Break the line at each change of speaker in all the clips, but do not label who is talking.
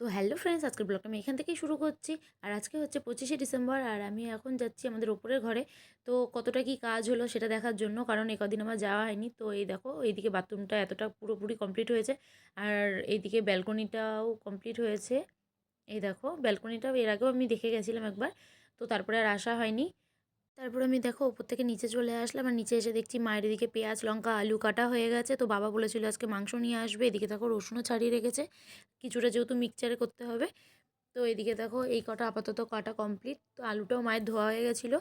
তো hello friends, আজকের ব্লগটা আমি এখান থেকেই শুরু করছি। আর আজকে হচ্ছে পঁচিশে ডিসেম্বর, আর আমি এখন যাচ্ছি আমাদের ওপরের ঘরে। তো কতটা কি কাজ হলো সেটা দেখার জন্য, কারণ এই কদিন আমার যাওয়া হয়নি। তো এই দেখো, এইদিকে বাথরুমটা এতটা পুরোপুরি কমপ্লিট হয়েছে। আর এইদিকে ব্যালকনিটাও কমপ্লিট হয়েছে। এই দেখো, ব্যালকনিটাও এর আগেও আমি দেখে গেছিলাম একবার। তো তারপরে আর আসা হয়নি। তারপর আমি দেখো ওপর থেকে নিচে চলে আসলাম আর নিচে এসে দেখছি মায়ের এদিকে পেঁয়াজ, লঙ্কা, আলু কাটা হয়ে গেছে। তো বাবা বলেছিল আজকে মাংস নিয়ে আসবে। এদিকে দেখো রসুনও ছাড়িয়ে রেখেছে। কিছুটা যেহেতু মিক্সচারে করতে হবে, তো এদিকে দেখো এই কটা আপাতত কাটা কমপ্লিট তো আলুটাও মায়ের ধোয়া হয়ে গেছিল।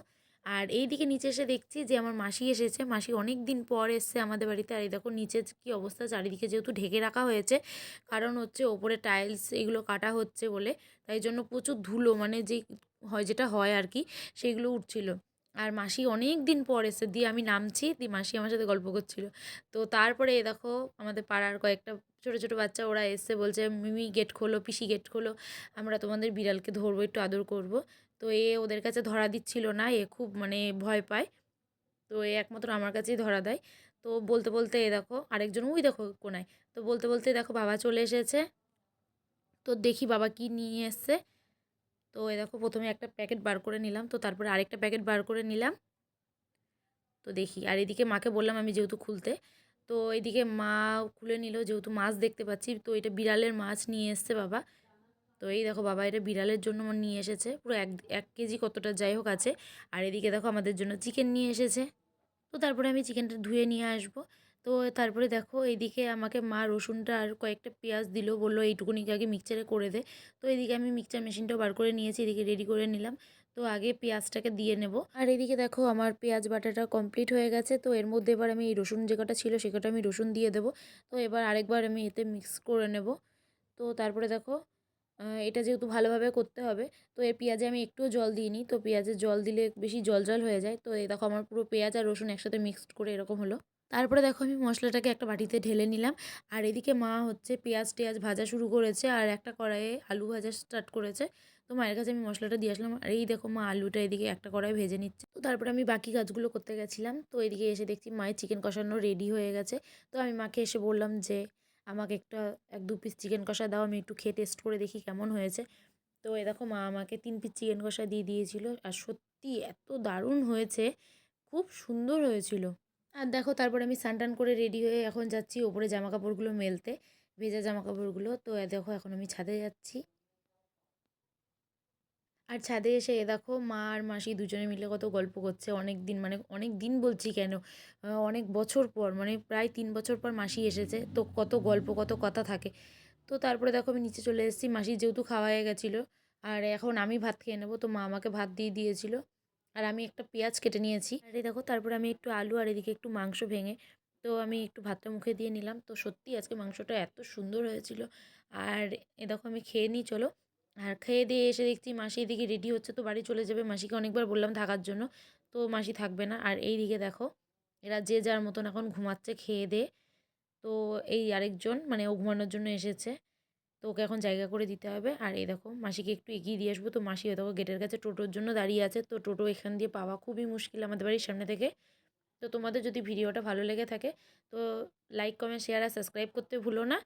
আর এই দিকে নিচে এসে দেখছি যে আমার মাসি এসেছে। মাসি অনেক দিন পর এসছে আমাদের বাড়িতে। আর এই দেখো নিচে কি অবস্থা, চারিদিকে যেহেতু ঢেকে রাখা হয়েছে। কারণ হচ্ছে ওপরে টাইলস এগুলো কাটা হচ্ছে বলে। তাই জন্য প্রচুর ধুলো মানে যে হয় যেটা হয় আর কি, সেগুলো উঠছিল। আর মাসি অনেক দিন পর এসে দিয়ে আমি নামছি, দিয়ে মাসি আমার সাথে গল্প করছিল। তো তারপরে এ দেখো আমাদের পাড়ার কয়েকটা ছোটো ছোটো বাচ্চা ওরা এসে বলছে, মিমি গেট খোলো, পিসি গেট খোলো, আমরা তোমাদের বিড়ালকে ধরবো, একটু আদর করব। তো এ ওদের কাছে ধরা দিচ্ছিল না, এ খুব মানে ভয় পায়। তো এ একমাত্র আমার কাছেই ধরা দেয়। তো বলতে বলতে এ দেখো আরেকজন, ওই দেখো কোনায়। তো বলতে বলতে দেখো বাবা চলে এসেছে। তো দেখি বাবা কি নিয়ে এসছে। তো এ দেখো প্রথমে একটা প্যাকেট বার করে নিলাম। তো তারপরে আরেকটা প্যাকেট বার করে নিলাম। তো দেখি, আর এদিকে মাকে বললাম আমি যেহেতু খুলতে, তো এদিকে মা খুলে নিল যেহেতু মাছ দেখতে পাচ্ছি। তো এটা বিড়ালের মাছ নিয়ে এসছে বাবা। তো এই দেখো বাবা, এটা বিড়ালের জন্য নিয়ে এসেছে। পুরো এক এক কেজি কতটা যাই হোক আছে। আর এদিকে দেখো আমাদের জন্য চিকেন নিয়ে এসেছে। তো তারপরে আমি চিকেনটা ধুয়ে নিয়ে আসব। তো তারপরে দেখো এইদিকে আমাকে মা রসুনটা আর কয়েকটা পেঁয়াজ দিল, বলল এইটুকুনি আগে মিক্সচারে করে দে। তো এদিকে আমি মিক্সচার মেশিনটাও বার করে নিয়েছি, এদিকে রেডি করে নিলাম। তো আগে পেঁয়াজটাকে দিয়ে নেব। আর এদিকে দেখো আমার পেঁয়াজ বাটাটা কমপ্লিট হয়ে গেছে। তো এর মধ্যে এবার আমি এই রসুন যে কটা ছিল সে আমি রসুন দিয়ে দেবো। তো এবার আরেকবার আমি এতে মিক্স করে নেব। তো তারপরে দেখো এটা যেহেতু ভালোভাবে করতে হবে, তো এই পেঁয়াজে আমি একটুও জল দিইনি। তো পেঁয়াজে জল দিলে বেশি জল জল হয়ে যায়। তো এই দেখো আমার পুরো পেঁয়াজ আর রসুন একসাথে মিক্সড করে এরকম হলো। তারপরে দেখো আমি মশলাটাকে একটা বাটিতে ঢেলে নিলাম। আর এদিকে মা হচ্ছে পেঁয়াজ টেয়াজ ভাজা শুরু করেছে আর একটা কড়াইয়ে আলু ভাজা স্টার্ট করেছে। তো মায়ের কাছে আমি মশলাটা দিয়ে আসলাম। আর এই দেখো মা আলুটা এদিকে একটা কড়াই ভেজে নিচ্ছে। তো তারপরে আমি বাকি কাজগুলো করতে গেছিলাম। তো এদিকে এসে দেখছি মায়ের চিকেন কষানো রেডি হয়ে গেছে। তো আমি মাকে এসে বললাম যে, আমাকে একটা এক দু পিস চিকেন কষা দাও। আমি একটু খেয়ে টেস্ট করে দেখি কেমন হয়েছে। তো এ দেখো মা আমাকে তিন পিস চিকেন কষা দিয়ে দিয়েছিল। আর সত্যি এত দারুণ হয়েছে। খুব সুন্দর হয়েছিল। আর দেখো তারপর আমি স্নান করে রেডি হয়ে এখন যাচ্ছি ওপরে জামা কাপড়গুলো মেলতে, ভেজা জামা কাপড়গুলো তো দেখো এখন আমি ছাদে যাচ্ছি। আর ছাদে এসে এ দেখো মা আর মাসি দুজনে মিলে কত গল্প করছে। অনেক দিন মানে অনেক দিন বলছি কেন? অনেক বছর পর মানে প্রায় তিন বছর পর মাসি এসেছে। তো কত গল্প, কত কথা থাকে। তো তারপরে দেখো আমি নিচে চলে এসেছি। মাসি যেহেতু খাওয়া হয়ে গেছিল, আর এখন আমি ভাত খেয়ে নেব, তো মা আমাকে ভাত দিয়ে দিয়েছিল। আর আমি একটা পেঁয়াজ কেটে নিয়েছি। আর এই দেখো, তারপরে আমি একটু আলু আর এদিকে একটু মাংস ভেঙে, তো আমি একটু ভাতটা মুখে দিয়ে নিলাম। তো সত্যি আজকে মাংসটা এত সুন্দর হয়েছিল। আর এ দেখো, আমি খেয়ে নিই, চলো। আর খেয়ে দিয়ে এসে দেখছি মাসি এদিকে রেডি হচ্ছে, তো বাড়ি চলে যাবে। মাসিকে অনেকবার বললাম থাকার জন্য, তো মাসি থাকবে না। আর এই দিকে দেখো, এরা যে যার মতন এখন ঘুমাচ্ছে খেয়ে দে। তো এই আরেকজন মানে ও ঘুমানোর জন্য এসেছে। তো ওকে এখন জায়গা করে দিতে হবে। আর এই দেখো, মাসিকে একটু এগিয়ে দিয়ে আসব। তো মাসি দেখো, গেটের কাছে টোটোর জন্য দাঁড়িয়ে আছে। তো টোটো এখান দিয়ে পাওয়া খুবই মুশকিল আমাদের বাড়ির সামনে থেকে। তো তোমাদের যদি ভিডিওটা ভালো লেগে থাকে, তো লাইক কমেন্ট শেয়ার আর সাবস্ক্রাইব করতে ভুলো না।